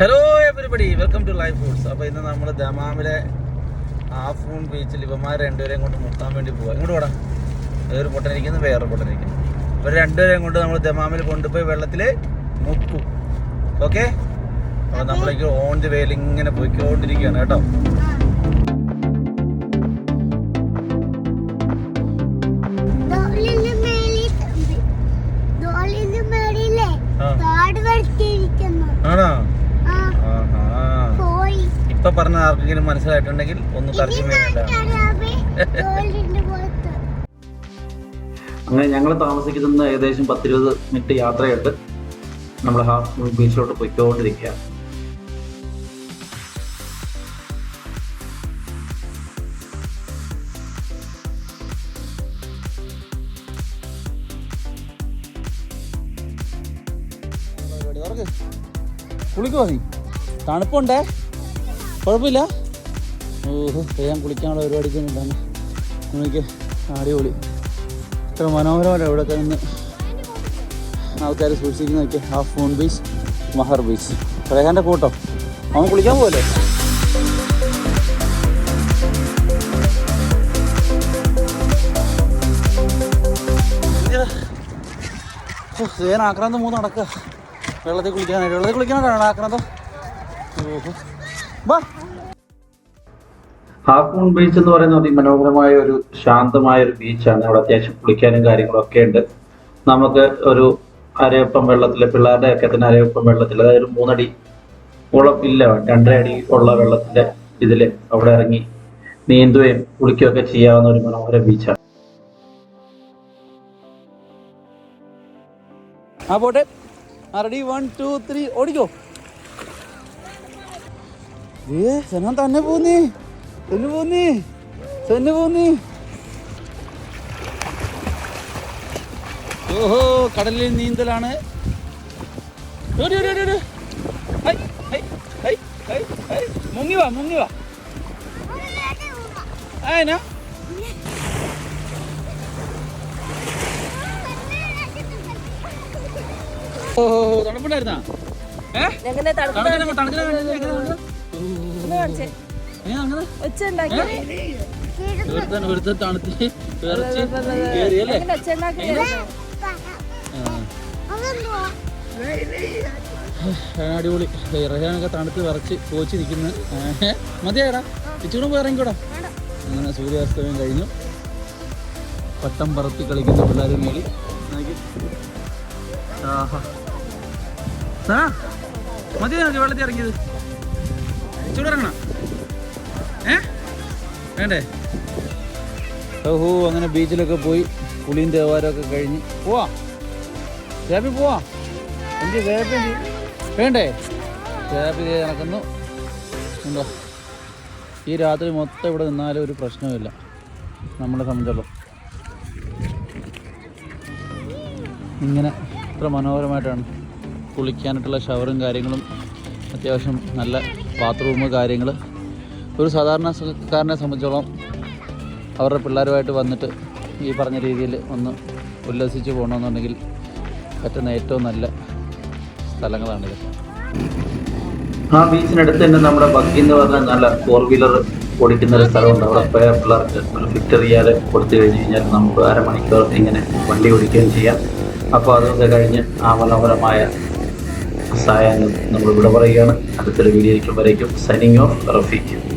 Hello everybody welcome to life foods അപ്പോൾ ഇന്ന് നമ്മൾ ദമാമിലെ ആഫൂൺ ബീച്ചിൽ ഇവന്മാർ രണ്ടുപേരെയും കൊണ്ട് മുത്താൻ വേണ്ടി പോവാം. ഇങ്ങോട്ട് പോടാ. വേറൊരു പൊട്ടനിരിക്കുന്നു വേറൊരു പൊട്ടനിരിക്കുന്നു ഇവർ രണ്ടുപേരെയും കൊണ്ട് നമ്മൾ ദമാമിൽ കൊണ്ടുപോയി വെള്ളത്തിൽ മുക്കും. ഓക്കെ അപ്പോൾ നമ്മളേക്ക് ഓൺ ദി വേയിൽ ഇങ്ങനെ പോയിക്കൊണ്ടിരിക്കുകയാണ് കേട്ടോ. ആണോ? ഇപ്പൊ പറഞ്ഞ ആർക്കെങ്കിലും മനസ്സിലായിട്ടുണ്ടെങ്കിൽ ഒന്ന് തർജമ അങ്ങനെ ഞങ്ങൾ താമസിക്കുന്ന ഏകദേശം പത്തിരുപത് മിനിറ്റ് യാത്രയുണ്ട് നമ്മൾ ഹാഫ് മൂൺ ബീച്ചിലോട്ട് പോയിക്കൊണ്ടിരിക്കുക. കുളിക്കുവാ നീ തണുപ്പുണ്ടേ? കുഴപ്പമില്ല ഓഹ് ഞാൻ കുളിക്കാനുള്ള പരിപാടിക്കൊന്നുമില്ലാണ് നമുക്ക് അടിപൊളി ഇത്ര മനോഹരമല്ല ഇവിടെ നിന്ന് ആൾക്കാർ സൂക്ഷിക്കുന്ന നോക്കിയ ആ ഫോൺ ബീച്ച് മഹർ ബീച്ച് റേഹാന്റെ കൂട്ടം അവൻ കുളിക്കാൻ പോലെ ഞാൻ ആക്രാന്തം മൂന്ന് നടക്കുക വെള്ളത്തിൽ കുളിക്കാനായിട്ട് വെള്ളത്തിൽ കുളിക്കാനായിട്ടാണ് ആക്രാന്തം ഓഹോ വാ. ബീച്ച് എന്ന് പറയുന്നത് അതിമനോഹരമായ ഒരു ശാന്തമായ ഒരു ബീച്ചാണ്. അവിടെ അത്യാവശ്യം കുളിക്കാനും കാര്യങ്ങളൊക്കെ ഉണ്ട്. നമുക്ക് ഒരു അരയപ്പം വെള്ളത്തിൽ പിള്ളേരുടെ ഒക്കെ തന്നെ അരയപ്പം വെള്ളത്തിൽ അതായത് ഒരു മൂന്നടി ഓളം ഇല്ല രണ്ടര അടി ഉള്ള വെള്ളത്തിന്റെ ഇതിൽ അവിടെ ഇറങ്ങി നീന്തുകയും കുളിക്കുകയൊക്കെ ചെയ്യാവുന്ന ഒരു മനോഹര ബീച്ചാണ്. ആ പോട്ടെ. റെഡി വൺ ടു ത്രീ ഓടിക്കോ. ഏ സനാൻ തന്നെ പോന്നേ തന്നെ പോന്നേ തന്നെ പോന്നേ ഓഹോ കടലിൽ നീന്തലാണ്. മുങ്ങി വാ മുങ്ങി വാ. ആയനാ? ഓഹോ തണുപ്പുണ്ടായിരുന്നാ? ഏ? തണുപ്പ് തണുപ്പ് കാണിച്ചേ. തണുത്ത് കേറിയല്ലേ അടിപൊളി. റഹ്യാനൊക്കെ തണുത്ത് വിറച്ച് കോച്ച് നിൽക്കുന്നു. മതിയാടാ ഇച്ചിരി പോയി ഇറങ്ങിക്കൂടാ. അങ്ങനെ സൂര്യാസ്തമയം കഴിഞ്ഞു. പട്ടം പറത്തി കളിക്കുന്ന പിള്ളേർ മേളി മതി നിനക്ക് വെള്ളത്തിൽ ഇറങ്ങിയത്? വേണ്ടേ? ഓഹോ അങ്ങനെ ബീച്ചിലൊക്കെ പോയി കുളിയും തേവാരമൊക്കെ കഴിഞ്ഞ് പോവാ. ചേപ്പി പോവാ. എനിക്ക് ചേപ്പി? വേണ്ടേ? ചേപ്പി നടക്കുന്നു. ഉണ്ടോ ഈ രാത്രി മൊത്തം ഇവിടെ നിന്നാലും ഒരു പ്രശ്നമില്ല നമ്മളെ സംബന്ധിച്ചോളം. ഇങ്ങനെ ഇത്ര മനോഹരമായിട്ടാണ് കുളിക്കാനായിട്ടുള്ള ഷവറും കാര്യങ്ങളും അത്യാവശ്യം നല്ല ബാത്റൂം കാര്യങ്ങൾ ഒരു സാധാരണ സാധാരണക്കാരനെ സംബന്ധിച്ചോളം അവരുടെ പിള്ളേരുമായിട്ട് വന്നിട്ട് ഈ പറഞ്ഞ രീതിയിൽ ഒന്ന് ഉല്ലസിച്ച് പോകണമെന്നുണ്ടെങ്കിൽ പറ്റുന്ന ഏറ്റവും നല്ല സ്ഥലങ്ങളാണിത്. ആ ബീച്ചിനടുത്ത് തന്നെ നമ്മുടെ ബഗ്ഗി എന്ന് പറഞ്ഞ നല്ല ഫോർ വീലർ ഓടിക്കുന്ന ഒരു സ്ഥലമുണ്ട്. അവിടെ പോയ പിള്ളേർക്ക് ഒരു ഫിറ്റ് കൊടുത്തു കഴിഞ്ഞ് കഴിഞ്ഞാൽ നമുക്ക് അരമണിക്കൂർ ഇങ്ങനെ വണ്ടി ഓടിക്കുകയും ചെയ്യാം. അപ്പോൾ അതൊക്കെ കഴിഞ്ഞ് ആ മനോഹരമായ സായാഹ്നം നമ്മൾ ഇവിടെ പറയുകയാണ്. അടുത്തൊരു വീഡിയോ ഇരിക്കുമ്പോഴേക്കും സൈനിങ് ഓഫ് റഫീഖ്.